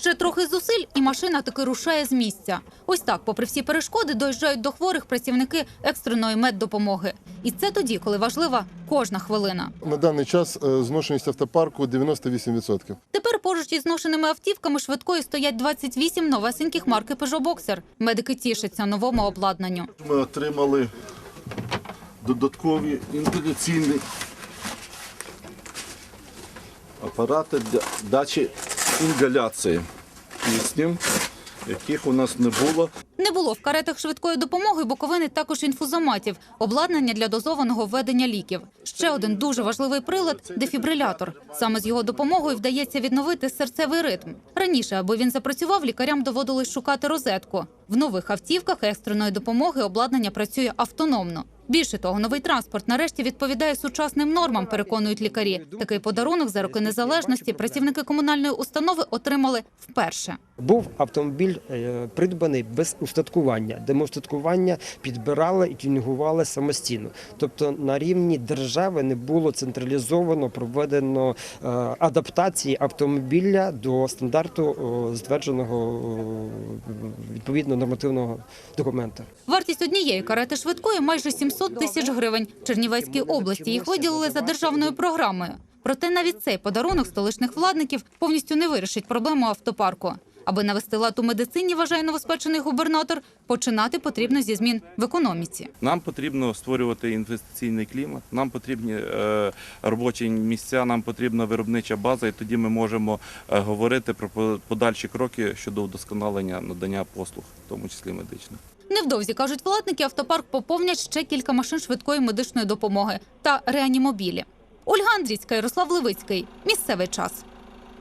Ще трохи зусиль, і машина таки рушає з місця. Ось так, попри всі перешкоди, доїжджають до хворих працівники екстреної меддопомоги. І це тоді, коли важлива кожна хвилина. На даний час е, зношеність автопарку 98%. Тепер поруч із зношеними автівками швидкої стоять 28 новесеньких марки Peugeot Boxer. Медики тішаться новому обладнанню. Ми отримали додаткові інгаляційні апарати для дачі інгаляції киснем, яких у нас не було. Не було в каретах швидкої допомоги боковини також інфузоматів, обладнання для дозованого введення ліків. Ще один дуже важливий прилад дефібрилятор. Саме з його допомогою вдається відновити серцевий ритм. Раніше, аби він запрацював, лікарям доводилось шукати розетку. В нових автівках екстреної допомоги обладнання працює автономно. Більше того, новий транспорт нарешті відповідає сучасним нормам, переконують лікарі. Такий подарунок за роки незалежності працівники комунальної установи отримали вперше. Був автомобіль е, придбаний без устаткування, де устаткування підбирали і тюнінгували самостійно. Тобто на рівні держави не було централізовано проведено е, адаптації автомобіля до стандарту о, затвердженого о, відповідно нормативного документа. Вартість однієї карети швидкої майже 700 тисяч гривень. Чернівецькій області їх виділили за державною програмою. Проте навіть цей подарунок столичних владників повністю не вирішить проблему автопарку. Аби навести лад у медицині, вважає новоспечений губернатор, починати потрібно зі змін в економіці. Нам потрібно створювати інвестиційний клімат, нам потрібні е, робочі місця, нам потрібна виробнича база, і тоді ми можемо е, говорити про подальші кроки щодо удосконалення надання послуг, в тому числі медичних. Невдовзі кажуть владники, автопарк поповнять ще кілька машин швидкої медичної допомоги та реанімобілі. Ольга Андрійська, Ярослав Левицький. Місцевий час.